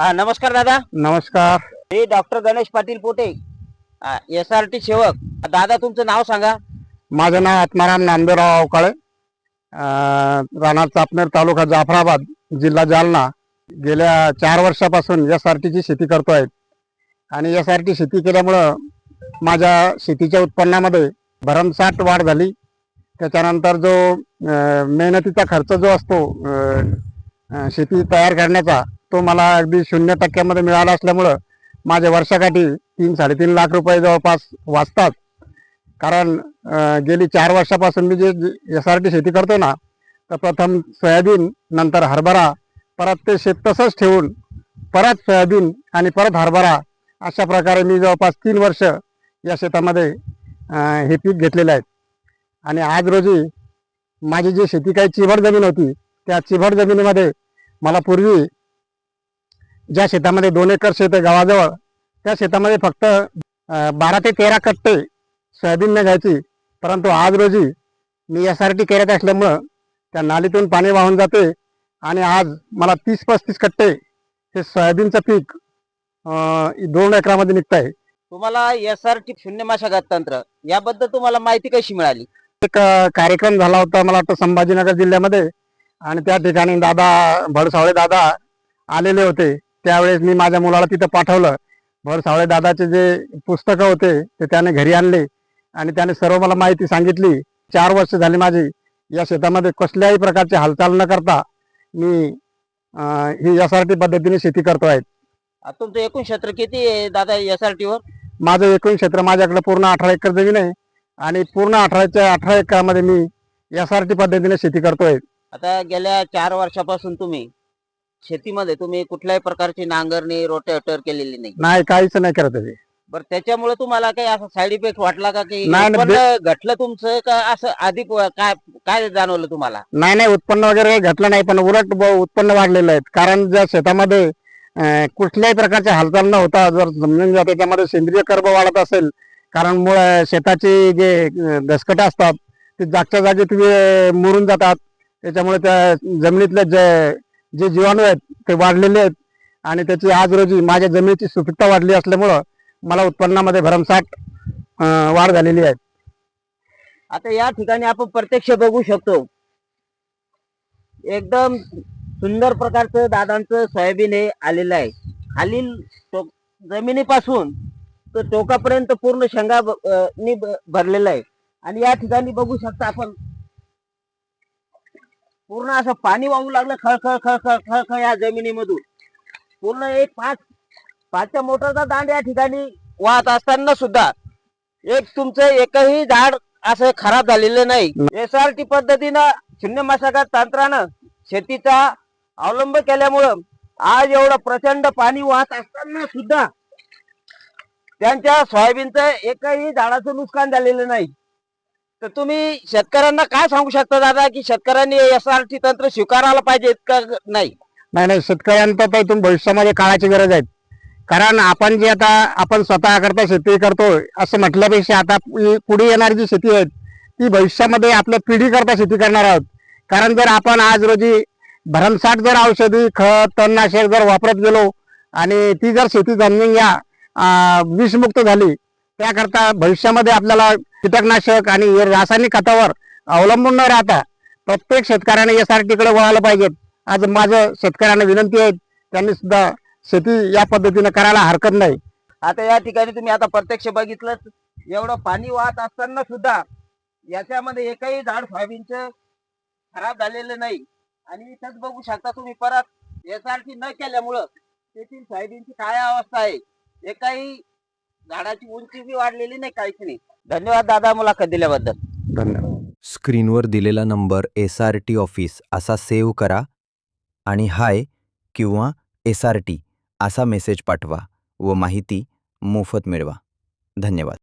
हा नमस्कार दादा. नमस्कार. मी doctor Ganesh Patil Pote S R T सेवक. दादा तुमचं नाव सांगा. माझं नाव आत्माराम नामदेवराव अवकाळे. राहणार चापनेर तालुका जाफराबाद जिल्हा जालना. गेल्या चार वर्षापासून एस आर टीची शेती करतो आहे. आणि एस आर टी शेती केल्यामुळं माझ्या शेतीच्या उत्पन्नामध्ये भरमसाठ वाढ झाली. त्याच्यानंतर जो मेहनतीचा खर्च जो असतो शेती तयार करण्याचा तो मला अगदी शून्य टक्क्यामध्ये मिळाला असल्यामुळं माझ्या वर्षाकाठी तीन साडेतीन लाख रुपये जवळपास वाचतात. कारण गेली चार वर्षापासून मी जे एस आर टी शेती करतो ना तर प्रथम सोयाबीन नंतर हरभरा परत ते शेत तसंच ठेवून परत सोयाबीन आणि परत हरभरा अशा प्रकारे मी जवळपास तीन वर्ष या शेतामध्ये हे पीक घेतलेले आहेत आणि आज रोजी माझी जी शेती काही चिभड जमीन होती त्या चिभड जमिनीमध्ये मला पूर्वी ज्या शेतामध्ये दोन एकर शेत आहे गावाजवळ त्या शेतामध्ये फक्त बारा ते तेरा कट्टे सोयाबीन घ्यायची. परंतु आज रोजी मी एस आर टी करत असल्यामुळं त्या नालीतून पाणी वाहून जाते आणि आज मला तीस पस्तीस कट्टे हे सोयाबीनचं पीक दोन एकरामध्ये निघत आहे. तुम्हाला एस आर टी शून्य मशागत तंत्र याबद्दल तुम्हाला माहिती कशी मिळाली? एक कार्यक्रम झाला होता मला वाटतं संभाजीनगर जिल्ह्यामध्ये आणि त्या ठिकाणी दादा भडसावळे दादा आलेले होते. त्यावेळेस मी माझ्या मुलाला तिथं पाठवलं. भडसावळे दादाचे जे पुस्तकं होते ते त्याने घरी आणले आणि त्याने सर्व मला माहिती सांगितली. चार वर्ष झाली माझी या शेतामध्ये कसल्याही प्रकारची हालचाल न करता मी ही एस आर टी पद्धतीने शेती करतो आहे. तुमचं एकूण क्षेत्र किती आहे दादा एस आर टी वर? माझं एकूण क्षेत्र माझ्याकडे पूर्ण अठरा एकर जमीन आहे आणि पूर्ण अठराच्या अठरा एकरामध्ये मी एस आर टी पद्धतीने शेती करतोय. आता गेल्या चार वर्षापासून तुम्ही शेतीमध्ये तुम्ही कुठल्याही प्रकारची नांगरणी रोटेटर केलेली नाही. नाही काहीच नाही करत आहे बरं त्याच्यामुळे तुम्हाला काही असं साईड इफेक्ट वाटला का की नाही, नाही, उत्पन्न घटलं तुमचं का असं अधिक व- काय काय जाणवलं तुम्हाला? नाही नाही उत्पन्न वगैरे घटलं नाही पण उलट ब- उत्पन्न वाढलेलं आहे. कारण ज्या शेतामध्ये अं, कुठल्याही प्रकारची हालचाल न होता जर जमीन जर त्याच्यामध्ये सेंद्रिय कर्ब वाढत असेल कारण मुळ शेताची जे अं, दसकटं असतात ते जागच्या जागी तुम्ही मुरून जातात. त्याच्यामुळे त्या जमिनीतले जे जे जीवाणू आहेत ते वाढलेले आहेत आणि त्याची आज रोजी माझ्या जमिनीची सुपीकता वाढली असल्यामुळं मला उत्पन्नामध्ये भरमसाठ वाढ झालेली आहे. आता या ठिकाणी आपण प्रत्यक्ष बघू शकतो. एकदम सुंदर प्रकारचं दादांचं सोयाबीन हे आलेलं आहे. खालील टोक- जमिनीपासून तर टोकापर्यंत पूर्ण शेंगा नी भरलेलं आहे. आणि या ठिकाणी बघू शकता आपण पूर्ण असं पाणी वाहू लागलं खळखळ खळखळ खळखळ या जमिनीमधून. पूर्ण एक पाच पाचच्या मोटरचा दांड या ठिकाणी वाहत असताना सुद्धा एक तुमचं एकही झाड असं खराब झालेलं नाही. एस आर टी पद्धतीनं शून्य मशागत तंत्रानं शेतीचा अवलंब केल्यामुळं आज एवढं प्रचंड पाणी वाहत असताना सुद्धा त्यांच्या सोयाबीनचं एकही झाडाचं नुकसान झालेलं नाही. तर तुम्ही शेतकऱ्यांना काय सांगू शकता दादा की शेतकऱ्यांनी एस आर टी तंत्र स्वीकारायला पाहिजे का नाही? नाही नाही शेतकऱ्यांना तर इथून भविष्यामध्ये काळाची गरज आहे. कारण आपण जे आता आपण स्वतः करता शेती करतोय असं म्हटल्यापेक्षा आता पुढे येणारी जी शेती आहे ती भविष्यामध्ये आपल्या पिढी करता शेती करणार आहोत. कारण जर आपण आज रोजी भरमसाठ जर औषधी खत तणनाशक जर वापरत गेलो आणि ती जर शेती जमीन या विषमुक्त झाली त्याकरता भविष्यामध्ये आपल्याला कीटकनाशक आणि रासायनिक खतावर अवलंबून न राहता प्रत्येक शेतकऱ्याने एस आर टीकडे वळायला पाहिजे आज माझं शेतकऱ्यांना विनंती आहे त्यांनी सुद्धा शेती या पद्धतीने करायला हरकत नाही. आता या ठिकाणी तुम्ही आता प्रत्यक्ष बघितलं एवढं पाणी वाहत असताना सुद्धा याच्यामध्ये एकही झाड सोयाबीनचं खराब झालेलं नाही. आणि इथंच बघू शकता तुम्ही परत एस आर टी न केल्यामुळं तेथील सोयाबीनची काय अवस्था आहे? एकाही झाडाची उंची बी वाढलेली नाही काहीच नाही. धन्यवाद दादा मुलाखत दिल्याबद्दल. धन्यवाद. स्क्रीनवर दिलेला number S R T office असा सेव्ह करा आणि हाय किंवा एस आर टी असा मेसेज पाठवा व माहिती मोफत मिळवा. धन्यवाद.